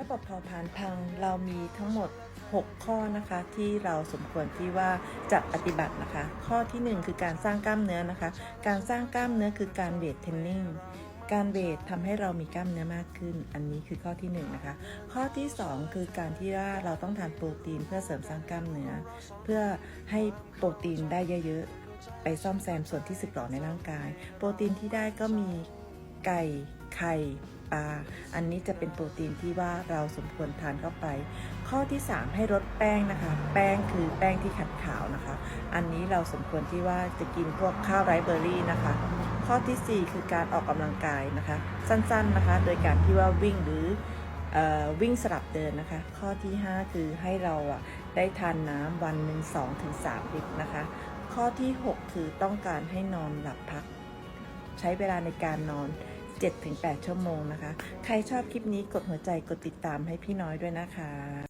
ระบบเผาผลาญพังเรามีทั้งหมด 6 ข้อนะคะที่เราสมควรที่ว่าจะปฏิบัตินะคะ ข้อทีหนึ่1 คือการสร้างกล้ามเนื้อนะคะ การสร้างกล้ามเนื้อคือการเวทเทรนนิ่งการเวททำให้เรามีกล้ามเนื้อมากขึ้น อันนี้คือข้อที่1นงนะคะ ข้อที่ 2 คือการที่ว่าเราต้องทานโปรตีนเพื่อเสริมสร้างกล้ามเนื้อ เพื่อให้โปรตีนได้เยอะๆไปซ่อมแซมส่วนที่สึกหรอในร่างกาย โปรตีนที่ได้ก็มีไก่ ไข่ปลาอันนี้จะเป็นโปรตีนที่ว่าเราสมควรทานเข้าไป ข้อที่ 3 ให้ลดแป้งนะคะ แป้งคือแป้งที่ขัดขาวนะคะ อันนี้เราสมควรที่ว่าจะกินพวกข้าวไรซ์เบอร์รี่นะคะ ข้อทีสี่ 4 คือการออกกำลังกายนะคะ สั้นๆนะคะ โดยการที่ว่าวิ่งหรือออวิ่งสลับเดินนะคะ ข้อที่ 5 คือให้เราอะได้ทานน้ำวันหนึ่ง2-3 ลิตรนะคะ ข้อที่ 6 คือต้องการให้นอนหลับพัก ใช้เวลาในการนอน 7-8 ชั่วโมงนะคะ ใครชอบคลิปนี้กดหัวใจกดติดตามให้พี่น้อยด้วยนะคะ